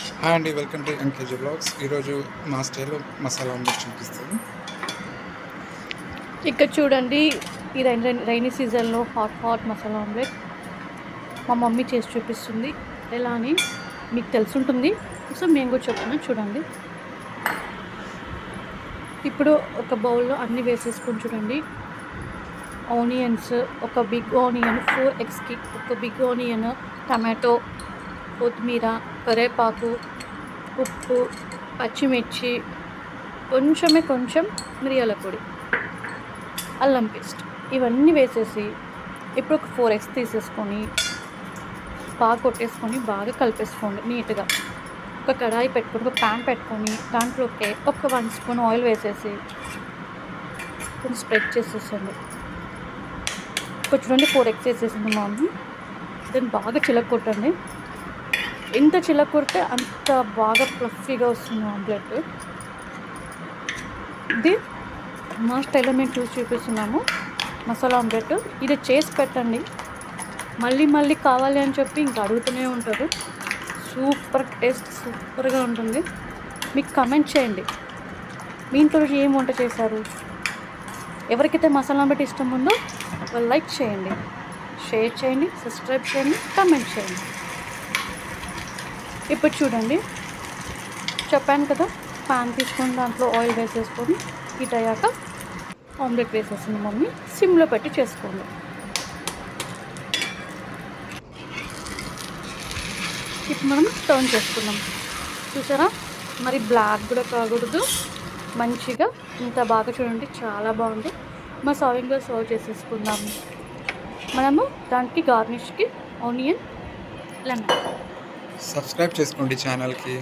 Hi అండి welcome to MKG blogs. ఈరోజు మా స్టైల్లో మసాలా ఆమ్లెట్ చూపిస్తాను. ఇక్కడ చూడండి ఈ రైన్ రైనీ సీజన్లో హాట్ హాట్ మసాలా ఆమ్లెట్ మా మమ్మీ చేసి చూపిస్తుంది. ఎలా అని మీకు తెలుసుంటుంది. సో మేము కూడా చెప్తున్నాం చూడండి. ఇప్పుడు ఒక బౌల్లో అన్నీ వేసేసుకొని చూడండి. ఆనియన్స్ ఒక బిగ్ ఆనియన్ ఫోర్ ఎగ్స్కి ఒక బిగ్ ఆనియన్ టమాటో కొత్తిమీర కరివేపాకు ఉప్పు పచ్చిమిర్చి కొంచెమే కొంచెం మిరియాల పొడి అల్లం పేస్ట్ ఇవన్నీ వేసేసి ఇప్పుడు ఒక ఫోర్ ఎగ్స్ తీసేసుకొని బాగా కొట్టేసుకొని బాగా కలిపేసుకోండి నీట్గా. ఒక కడాయి పెట్టుకొని ఒక ప్యాన్ పెట్టుకొని దాంట్లోకి ఒక వన్ స్పూన్ ఆయిల్ వేసేసి కొంచెం స్ప్రెడ్ చేసేసండి కొంచెం రెండు ఫోర్ ఎగ్స్ వేసేసింది మా దాన్ని బాగా చిలకొట్టండి ఎంత చిలకొడితే అంత బాగా ఫ్లఫీగా వస్తుంది ఆమ్లెట్ ఇది మా స్టైల్లో మేము చూసి చూపిస్తున్నాము మసాలా ఆమ్లెట్ ఇది చేసి పెట్టండి. మళ్ళీ మళ్ళీ కావాలి అని చెప్పి ఇంకా అడుగుతూనే ఉంటారు. సూపర్ టేస్ట్ సూపర్గా ఉంటుంది. మీకు కమెంట్ చేయండి. మీ ఇంట్లో ఏం వంట చేశారు? ఎవరికైతే మసాలా ఆమ్లెట్ ఇష్టం ఉందో వాళ్ళు లైక్ చేయండి. షేర్ చేయండి సబ్స్క్రైబ్ చేయండి కమెంట్ చేయండి. ఇప్పుడు చూడండి. చెప్పాను కదా పాన్ తీసుకొని దాంట్లో ఆయిల్ వేసేసుకొని హీట్ అయ్యాక ఆమ్లెట్ వేసేసింది మమ్మీ. సిమ్లో పెట్టి చేసుకోండి. ఇప్పుడు మనం టర్న్ చేసుకుందాం. చూసారా? మరి బ్లాక్ కూడా కాకూడదు. మంచిగా ఇంత బాగా చూడండి చాలా బాగుంది. మా సర్వింగ్లో సర్వ్ చేసేసుకుందాము మనము దానికి గార్నిష్కి ఆనియన్ లెమన్ సబ్స్క్రైబ్ చేసుకోండి ఛానల్కి.